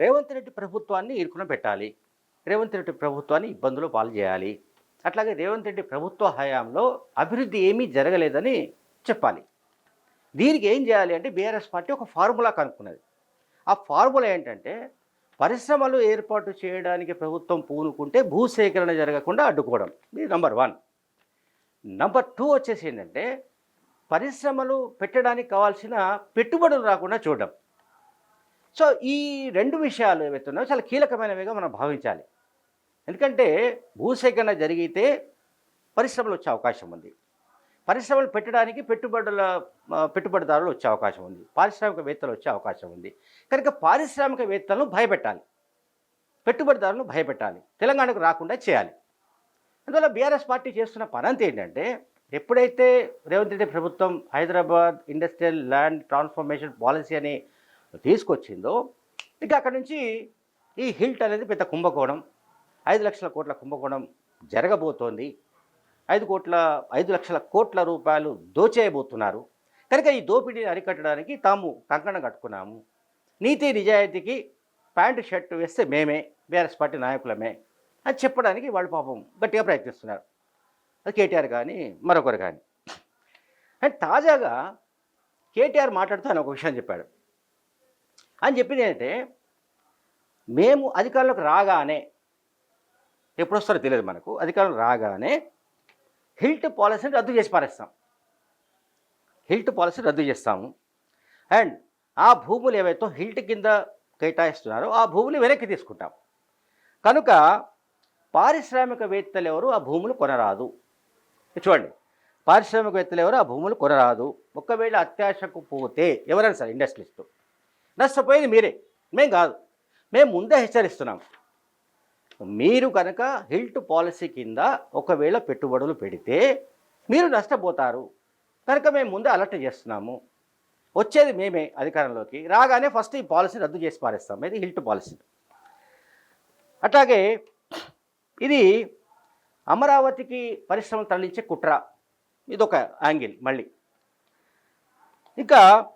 రేవంత్ రెడ్డి ప్రభుత్వాన్ని ఇరుకున పెట్టాలి. రేవంత్ రెడ్డి ప్రభుత్వాన్ని ఇబ్బందులు పాలు చేయాలి. అట్లాగే రేవంత్ రెడ్డి ప్రభుత్వ హయాంలో అభివృద్ధి ఏమీ జరగలేదని చెప్పాలి. దీనికి ఏం చేయాలి అంటే బీఆర్ఎస్ పార్టీ ఒక ఫార్ములా కనుక్కున్నది. ఆ ఫార్ములా ఏంటంటే పరిశ్రమలు ఏర్పాటు చేయడానికి ప్రభుత్వం పూనుకుంటే భూసేకరణ జరగకుండా అడ్డుకోవడం. ఇది నంబర్ వన్. నంబర్ టూ వచ్చేసి ఏంటంటే పరిశ్రమలు పెట్టడానికి కావాల్సిన పెట్టుబడులు రాకుండా చూడడం. సో ఈ రెండు విషయాలు ఏవైతే చాలా కీలకమైనవిగా మనం భావించాలి. ఎందుకంటే భూసేకరణ జరిగితే పరిశ్రమలు వచ్చే అవకాశం ఉంది. పరిశ్రమలు పెట్టడానికి పెట్టుబడుల పెట్టుబడిదారులు వచ్చే అవకాశం ఉంది. పారిశ్రామికవేత్తలు వచ్చే అవకాశం ఉంది. కనుక పారిశ్రామికవేత్తలను భయపెట్టాలి. పెట్టుబడిదారులను భయపెట్టాలి. తెలంగాణకు రాకుండా చేయాలి. అందువల్ల బీఆర్ఎస్ పార్టీ చేస్తున్న పనంత ఏంటంటే ఎప్పుడైతే రేవంత్ రెడ్డి ప్రభుత్వం Hyderabad industrial land transformation policy అని తీసుకొచ్చిందో ఇక అక్కడి నుంచి ఈ హిల్ట్ అనేది పెద్ద కుంభకోణం. ఐదు లక్షల కోట్ల కుంభకోణం జరగబోతోంది. ఐదు కోట్ల ఐదు లక్షల కోట్ల రూపాయలు దోచేయబోతున్నారు. కనుక ఈ దోపిడీని అరికట్టడానికి తాము కంకణం కట్టుకున్నాము. నీతి నిజాయితీకి ప్యాంటు షర్ట్ వేస్తే మేమే బీఆర్ఎస్ పార్టీ నాయకులమే అని చెప్పడానికి వాళ్ళు పాపం గట్టిగా ప్రయత్నిస్తున్నారు. అది కేటీఆర్ కానీ మరొకరు కానీ. అండ్ తాజాగా కేటీఆర్ మాట్లాడుతూ ఆయన ఒక విషయం చెప్పాడు. అని చెప్పింది ఏంటంటే మేము అధికారంలోకి రాగానే ఎప్పుడు వస్తారో తెలియదు మనకు అధికారం రాగానే హిల్ట్ పాలసీని రద్దు చేసి పారేస్తాం. హిల్ట్ పాలసీ రద్దు చేస్తాము. అండ్ ఆ భూములు ఏవైతే హిల్ట్ కింద కేటాయిస్తున్నారో ఆ భూములు వెనక్కి తీసుకుంటాం. కనుక పారిశ్రామికవేత్తలు ఎవరు ఆ భూములు కొనరాదు. చూడండి. పారిశ్రామికవేత్తలు ఎవరు ఆ భూములు కొనరాదు. ఒకవేళ అత్యాశకు పోతే ఎవరైనా సరే ఇండస్ట్రీస్తో. నష్టపోయేది మీరే. మేం కాదు. మేము ముందే హెచ్చరిస్తున్నాం. మీరు కనుక హిల్ట్ పాలసీ కింద ఒకవేళ పెట్టుబడులు పెడితే మీరు నష్టపోతారు. కనుక మేము ముందే అలర్ట్ చేస్తున్నాము. వచ్చేది మేమే అధికారంలోకి. రాగానే ఫస్ట్ ఈ పాలసీ రద్దు చేసి పారేస్తాం. ఇది హిల్ట్ పాలసీ. అట్లాగే ఇది అమరావతికి పరిశ్రమలు తరలించే కుట్ర. ఇదొక యాంగిల్ మళ్ళీ. ఇంకా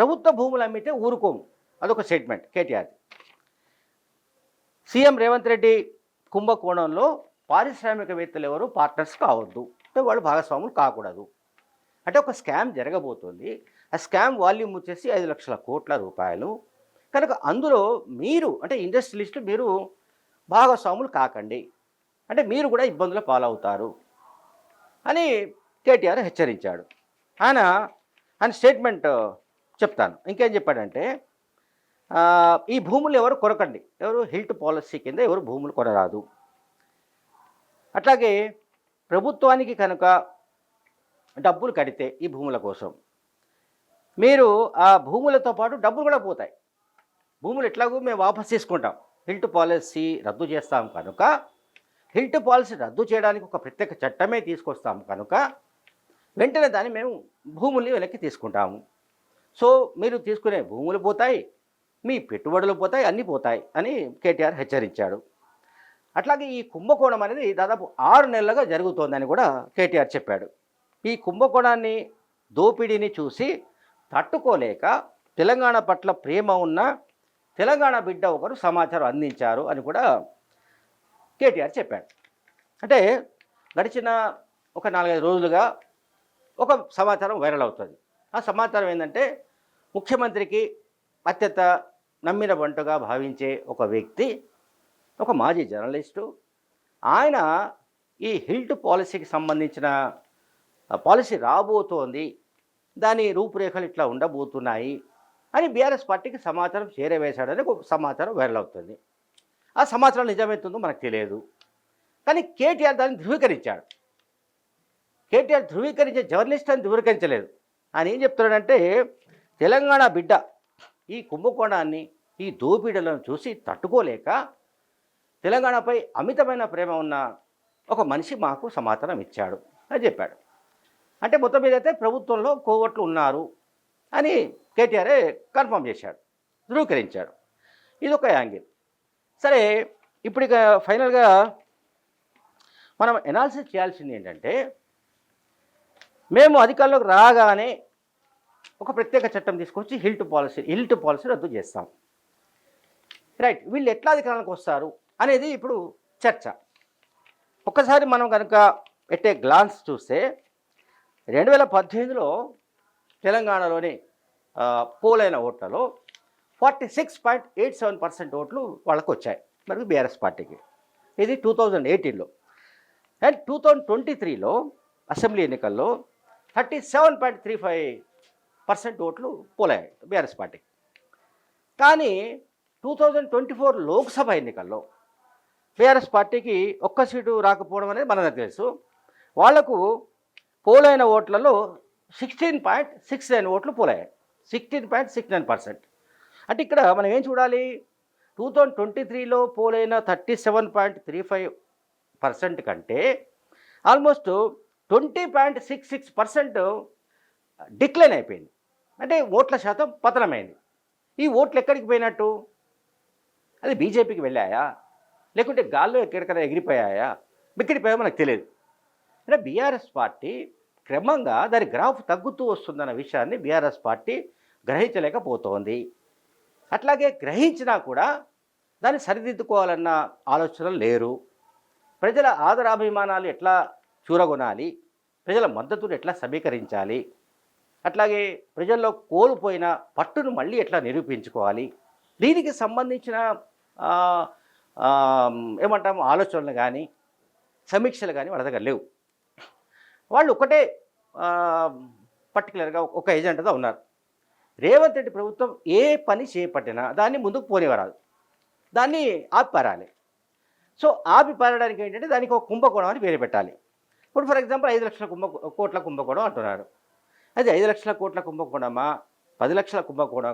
ప్రభుత్వ భూములు అమ్మితే ఊరుకోము. అదొక స్టేట్మెంట్ కేటీఆర్. సీఎం రేవంత్ రెడ్డి కుంభకోణంలో పారిశ్రామికవేత్తలు ఎవరు? పార్ట్నర్స్ కావద్దు. అంటే వాళ్ళు భాగస్వాములు కాకూడదు. అంటే ఒక స్కామ్ జరగబోతుంది. ఆ స్కామ్ వాల్యూమ్ వచ్చేసి ఐదు లక్షల కోట్ల రూపాయలు. కనుక అందులో మీరు అంటే ఇండస్ట్రియలిస్టులు మీరు భాగస్వాములు కాకండి. అంటే మీరు కూడా ఇబ్బందుల పాలవుతారు. అని కేటీఆర్ హెచ్చరించాడు. ఆయన ఆయన స్టేట్మెంట్ చెప్తాను. ఇంకేం చెప్పాడంటే ఈ భూములు ఎవరు కొరకండి. ఎవరు హిల్ట్ పాలసీ కింద ఎవరు భూములు కొనరాదు. అట్లాగే ప్రభుత్వానికి కనుక డబ్బులు కడితే ఈ భూముల కోసం మీరు ఆ భూములతో పాటు డబ్బులు కూడా పోతాయి. భూములు ఎట్లాగో మేము వాపస్ తీసుకుంటాం హిల్ట్ పాలసీ రద్దు చేస్తాం కనుక హిల్ట్ పాలసీ రద్దు చేయడానికి ఒక ప్రత్యేక చట్టమే తీసుకొస్తాం కనుక వెంటనే దాన్ని మేము భూముల్ని వెనక్కి తీసుకుంటాము. సో మీరు తీసుకునే భూములు పోతాయి మీ పెట్టుబడులు పోతాయి అన్నీ పోతాయి అని కేటీఆర్ హెచ్చరించాడు. అట్లాగే ఈ కుంభకోణం అనేది దాదాపు ఆరు నెలలుగా జరుగుతోందని కూడా కేటీఆర్ చెప్పాడు. ఈ కుంభకోణాన్ని దోపిడీని చూసి తట్టుకోలేక తెలంగాణ పట్ల ప్రేమ ఉన్న తెలంగాణ బిడ్డ ఒకరు సమాచారం అందించారు అని కూడా కేటీఆర్ చెప్పాడు. అంటే గడిచిన ఒక నాలుగైదు రోజులుగా ఒక సమాచారం వైరల్ అవుతుంది. ఆ సమాచారం ఏంటంటే ముఖ్యమంత్రికి అత్యంత నమ్మిన వంటగా భావించే ఒక వ్యక్తి ఒక మాజీ జర్నలిస్టు. ఆయన ఈ హిల్ట్ పాలసీకి సంబంధించిన పాలసీ రాబోతోంది. దాని రూపురేఖలు ఇట్లా ఉండబోతున్నాయి అని బీఆర్ఎస్ పార్టీకి సమాచారం చేరవేశాడని ఒక సమాచారం వైరల్ అవుతుంది. ఆ సమాచారం నిజమవుతుందో మనకు తెలియదు. కానీ కేటీఆర్ దాన్ని ధృవీకరించాడు. కేటీఆర్ ధృవీకరించే జర్నలిస్ట్ అని ధృవీకరించలేదు. ఆయన ఏం చెప్తున్నాడంటే తెలంగాణ బిడ్డ ఈ కుంభకోణాన్ని ఈ దోపిడలను చూసి తట్టుకోలేక తెలంగాణపై అమితమైన ప్రేమ ఉన్న ఒక మనిషి మాకు సమాధానం ఇచ్చాడు అని చెప్పాడు. అంటే మొత్తం మీద అయితే ప్రభుత్వంలో కోవట్లు ఉన్నారు అని కేటీఆరే కన్ఫర్మ్ చేశాడు ధృవీకరించాడు. ఇది ఒక యాంగిల్. సరే ఇప్పుడు ఇక ఫైనల్గా మనం ఎనాలిసిస్ చేయాల్సింది ఏంటంటే మేము అధికారంలోకి రాగానే ఒక ప్రత్యేక చట్టం తీసుకొచ్చి హిల్ట్ పాలసీ హిల్ట్ పాలసీ రద్దు చేస్తాం. రైట్ వీళ్ళు ఎట్లా అధికారానికి వస్తారు అనేది ఇప్పుడు చర్చ. ఒక్కసారి మనం కనుక ఎట్టే గ్లాన్స్ చూస్తే రెండు వేల పద్దెనిమిదిలో తెలంగాణలోని పోలైన ఓట్లలో forty six point eight seven percent ఓట్లు వాళ్ళకు వచ్చాయి మరి బీఆర్ఎస్ పార్టీకి. ఇది టూ థౌజండ్ ఎయిటీన్లో. అండ్ టూ థౌజండ్ ట్వంటీ త్రీలో అసెంబ్లీ ఎన్నికల్లో thirty seven point three five percent ఓట్లు పోలాయి బీఆర్ఎస్ పార్టీ. కానీ two thousand twenty four Lok Sabha ఎన్నికల్లో బీఆర్ఎస్ పార్టీకి ఒక్క సీటు రాకపోవడం అనేది మనకు తెలుసు. వాళ్ళకు పోలైన ఓట్లలో సిక్స్టీన్ పాయింట్ సిక్స్ నైన్ ఓట్లు పోలాయి sixteen point six nine percent. అంటే ఇక్కడ మనం ఏం చూడాలి? టూ థౌజండ్ ట్వంటీ త్రీలో పోలైన thirty seven point three five percent కంటే almost twenty point six six percent decline అయిపోయింది. అంటే ఓట్ల శాతం పతనమైంది. ఈ ఓట్లు ఎక్కడికి పోయినట్టు? అది బీజేపీకి వెళ్ళాయా? లేకుంటే గాల్లో ఎక్కడికైనా ఎగిరిపోయాయా? ఎగిరిపోయా మనకు తెలియదు. అంటే బీఆర్ఎస్ పార్టీ క్రమంగా దాని గ్రాఫ్ తగ్గుతూ వస్తుందన్న విషయాన్ని బీఆర్ఎస్ పార్టీ గ్రహించలేకపోతోంది. అట్లాగే గ్రహించినా కూడా దాన్ని సరిదిద్దుకోవాలన్న ఆలోచనలు లేరు. ప్రజల ఆదరాభిమానాలు ఎట్లా చూరగొనాలి. ప్రజల మద్దతును ఎట్లా సమీకరించాలి? అట్లాగే ప్రజల్లో కోల్పోయిన పట్టును మళ్ళీ ఎట్లా నిరూపించుకోవాలి? దీనికి సంబంధించిన ఏమంటాం ఏమంటాము ఆలోచనలు కానీ సమీక్షలు కానీ వాళ్ళ దగ్గర లేవు. వాళ్ళు ఒకటే పర్టికులర్గా ఒక ఏజెంట్గా ఉన్నారు. రేవంత్ రెడ్డి ప్రభుత్వం ఏ పని చేపట్టినా దాన్ని ముందుకు పోనివరాదు దాన్ని ఆపిపారాలి. సో ఆపిపారడానికి ఏంటంటే దానికి ఒక కుంభకోణం అని పేరు పెట్టాలి. ఇప్పుడు ఫర్ ఎగ్జాంపుల్ ఐదు లక్షల కుంభ కోట్ల కుంభకోణం అంటున్నారు. అది ఐదు లక్షల కోట్ల కుంభకోణమా? పది లక్షల కుంభకోణ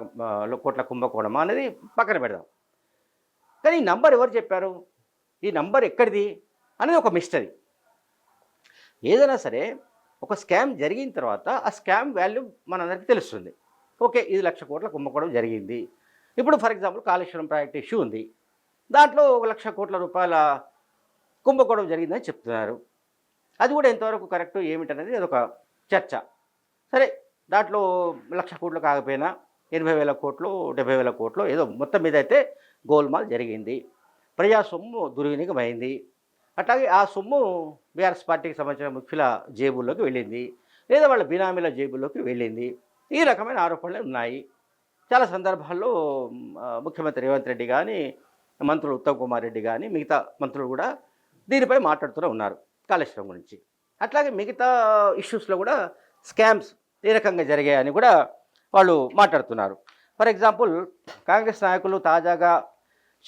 కోట్ల కుంభకోణమా అనేది పక్కన పెడదాం. కానీ ఈ నంబర్ ఎవరు చెప్పారు? ఈ నంబర్ ఎక్కడిది? అనేది ఒక మిస్టరీ ఏదైనా సరే ఒక స్కామ్ జరిగిన తర్వాత ఆ స్కామ్ వాల్యూ మనందరికీ తెలుస్తుంది. ఓకే ఇది లక్ష కోట్ల కుంభకోణం జరిగింది. ఇప్పుడు for example Kaleshwaram project issue ఉంది. దాంట్లో ఒక లక్ష కోట్ల రూపాయల కుంభకోణం జరిగిందని చెప్తున్నారు. అది కూడా ఎంతవరకు కరెక్ట్ ఏమిటనేది అదొక చర్చ. సరే దాంట్లో లక్ష కోట్లు కాకపోయినా ఎనభై వేల కోట్లు డెబ్బై వేల కోట్లు ఏదో మొత్తం మీద అయితే గోల్మాల్ జరిగింది. ప్రజా సొమ్ము దుర్వినియోగమైంది. అట్లాగే ఆ సొమ్ము బీఆర్ఎస్ పార్టీకి సంబంధించిన ముఖ్యుల జేబుల్లోకి వెళ్ళింది. లేదా వాళ్ళ బినామీల జేబుల్లోకి వెళ్ళింది. ఈ రకమైన ఆరోపణలు ఉన్నాయి. చాలా సందర్భాల్లో ముఖ్యమంత్రి రేవంత్ రెడ్డి కానీ మంత్రులు ఉత్తమ్ కుమార్ రెడ్డి కానీ మిగతా మంత్రులు కూడా దీనిపై మాట్లాడుతూనే ఉన్నారు. కాళేశ్వరం గురించి. అట్లాగే మిగతా ఇష్యూస్లో కూడా స్కామ్స్ ఏ రకంగా జరిగాయని కూడా వాళ్ళు మాట్లాడుతున్నారు. ఫర్ ఎగ్జాంపుల్ కాంగ్రెస్ నాయకులు తాజాగా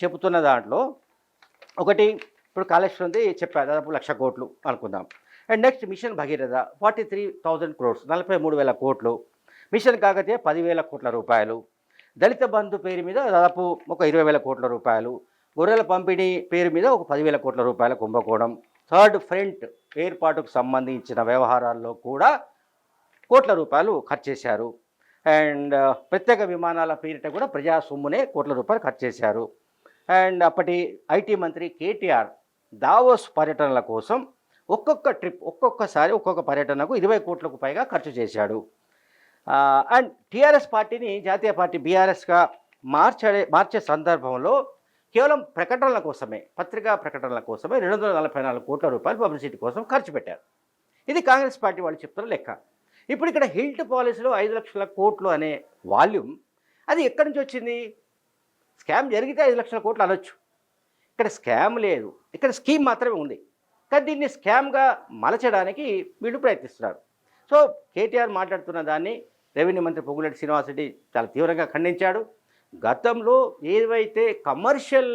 చెబుతున్న దాంట్లో ఒకటి ఇప్పుడు కాళేశ్వరంది చెప్పారు దాదాపు లక్ష కోట్లు అనుకుందాం. And next mission Bhagiratha forty three thousand crores నలభై మూడు వేల కోట్లు. మిషన్ కాకతీయ పదివేల కోట్ల రూపాయలు. దళిత బంధు పేరు మీద దాదాపు ఒక ఇరవై వేల కోట్ల రూపాయలు. గొర్రెల పంపిణీ పేరు మీద ఒక పదివేల కోట్ల రూపాయల కుంభకోణం. థర్డ్ ఫ్రంట్ ఏర్పాటుకు సంబంధించిన వ్యవహారాల్లో కూడా కోట్ల రూపాయలు ఖర్చు చేశారు. అండ్ ప్రత్యేక విమానాల పేరిట కూడా ప్రజా సొమ్మునే కోట్ల రూపాయలు ఖర్చు చేశారు. అండ్ అప్పటి ఐటీ మంత్రి కేటీఆర్ దావోస్ పర్యటనల కోసం ఒక్కొక్క ట్రిప్ ఒక్కొక్కసారి ఒక్కొక్క పర్యటనకు ఇరవై కోట్లకు పైగా ఖర్చు చేశాడు. అండ్ టీఆర్ఎస్ పార్టీని జాతీయ పార్టీ బీఆర్ఎస్గా మార్చే మార్చే సందర్భంలో కేవలం ప్రకటనల కోసమే పత్రికా ప్రకటనల కోసమే రెండు వందల నలభై నాలుగు కోట్ల రూపాయలు పబ్లిసిటీ కోసం ఖర్చు పెట్టారు. ఇది కాంగ్రెస్ పార్టీ వాళ్ళు చెప్తున్న లెక్క. ఇప్పుడు ఇక్కడ హిల్ట్ పాలసీలో ఐదు లక్షల కోట్లు అనే వాల్యూమ్ అది ఎక్కడి నుంచి వచ్చింది? స్కామ్ జరిగితే ఐదు లక్షల కోట్లు అనొచ్చు. ఇక్కడ స్కామ్ లేదు. ఇక్కడ స్కీమ్ మాత్రమే ఉంది. కానీ దీన్ని స్కామ్గా మలచడానికి వీళ్ళు ప్రయత్నిస్తున్నారు. సో కేటీఆర్ మాట్లాడుతున్న దాన్ని రెవెన్యూ మంత్రి పొంగులేటి శ్రీనివాసరెడ్డి చాలా తీవ్రంగా ఖండించాడు. గతంలో ఏవైతే కమర్షియల్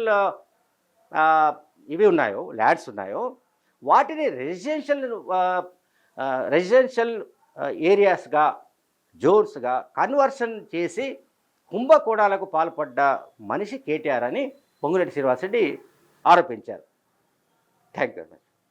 ఇవి ఉన్నాయో ల్యాడ్స్ ఉన్నాయో వాటిని రెసిడెన్షియల్ రెసిడెన్షియల్ ఏరియాస్గా జోన్స్గా కన్వర్షన్ చేసి కుంభకోణాలకు పాల్పడ్డ మనిషి కేటీఆర్ అని పొంగులేటి శ్రీనివాసరెడ్డి ఆరోపించారు. Thank you very much